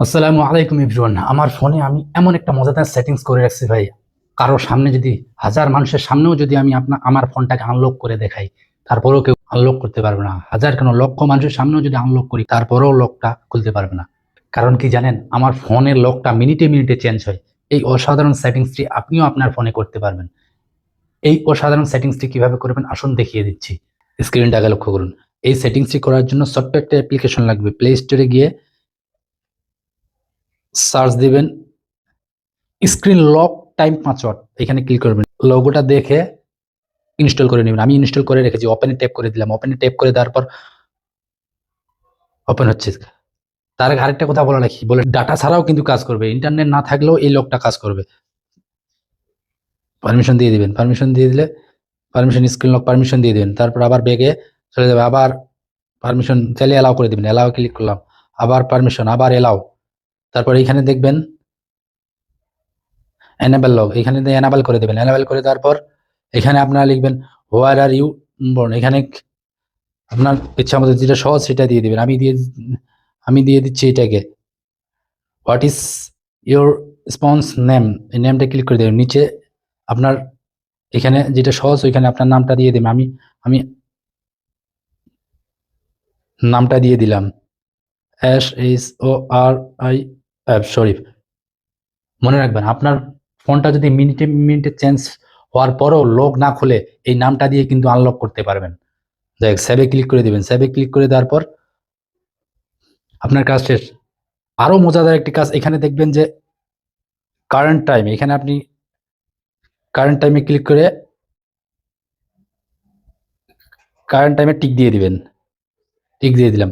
আসসালামু আলাইকুম এভরিওয়ান। আমার ফোনে আমি এমন একটা মজাদার সেটিংস করে রাখছি ভাই। কারও সামনে যদি হাজার মানুষের সামনেও যদি আমি আপনার আমার ফোনটাকে আনলক করে দেখাই, তারপরেও কেউ আনলক করতে পারবে না। হাজার কেন লক্ষ মানুষের সামনেও যদি আনলক করি, তারপরেও লকটা খুলতে পারবে না। কারণ কি জানেন, আমার ফোনের লকটা মিনিটে মিনিটে চেঞ্জ হয়। এই অসাধারণ সেটিংসটি আপনিও আপনার ফোনে করতে পারবেন। এই অসাধারণ সেটিংসটি কীভাবে করবেন, আসুন দেখিয়ে দিচ্ছি। স্ক্রিনটাকে লক্ষ্য করুন। এই সেটিংসটি করার জন্য ছোট্ট একটা অ্যাপ্লিকেশন লাগবে। প্লে স্টোরে গিয়ে সার্চ দিবেন স্ক্রিন লক টাইম পাসওয়ার্ড, এখানে ক্লিক করবেন। লোগোটা দেখে ইনস্টল করে নেবেন। আমি ইনস্টল করে রেখেছি ওপেনে ট্যাপ করে দিলাম। ওপেনে ট্যাপ করে দেওয়ার পর ওপেন হচ্ছে। তার আগে আরেকটা কথা বলা রাখি, বলে ডাটা ছাড়াও কিন্তু কাজ করবে। ইন্টারনেট না থাকলেও এই লকটা কাজ করবে। পারমিশন দিয়ে দিবেন। পারমিশন দিয়ে দিলে পারমিশন স্ক্রিন লক পারমিশন দিয়ে দিবেন। তারপর আবার বেগে চলে যাবে। আবার পারমিশন চাইলে অ্যালাউ করে দিবেন। অ্যালাউ ক্লিক করলাম। আবার পারমিশন আবার এলাও তারপর এখানে দেখবেন এনাবেল লগ এখানে এনাবেল করে দেবেন। এনাবেল করে দেওয়ার পর এখানে আপনারা লিখবেন হোয়ার আর ইউ বর্ন এখানে আপনার ইচ্ছা মতো যেটা সহজ সেটা দিয়ে দেবেন। আমি দিয়ে আমি দিয়ে দিচ্ছি এটাকে। What is your spouse name এই নেমটা ক্লিক করে দেবেন। নিচে আপনার এখানে যেটা সহজ, ওইখানে আপনার নামটা দিয়ে দেবেন। আমি আমি নামটা দিয়ে দিলাম। S H O R I Sharif মনে রাখবেন, আপনার ফোনটা যদি মিনিটে মিনিটে চেঞ্জ হওয়ার পরও লক না খুলে, এই নামটা দিয়ে কিন্তু আনলক করতে পারবেন। দেখ সেভে ক্লিক করে দিবেন। সেভে ক্লিক করে দেওয়ার পর আপনার কাজ শেষ। আরও মজাদার একটি কাজ, এখানে দেখবেন যে কারেন্ট টাইম এখানে আপনি কারেন্ট টাইমে ক্লিক করে কারেন্ট টাইমে টিক দিয়ে দিবেন। টিক দিয়ে দিলাম।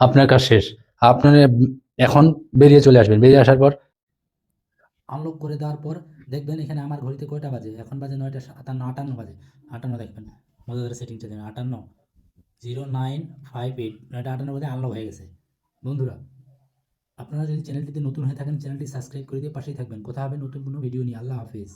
আপনার কাজ শেষ। আপনার এখন বেরিয়ে চলে আসবেন। বেরিয়ে আসার পর আনলক করে দেওয়ার পর দেখবেন এখানে আমার ঘড়িতে কয়টা বাজে? এখন বাজে নয়টা সাতান্ন আটান্ন বাজে। আটান্ন দেখবেন। মজাদার সেটিংটা দেবেন। আটান্ন জিরো নাইন ফাইভ এইট নয়টা আটান্ন বাজে আনলক হয়ে গেছে। বন্ধুরা, আপনারা যদি চ্যানেলটিতে নতুন হয়ে থাকেন চ্যানেলটি সাবস্ক্রাইব করে দিয়ে পাশেই থাকবেন। কোথা হবে নতুন কোনো ভিডিও নিয়ে। আল্লাহ হাফিজ।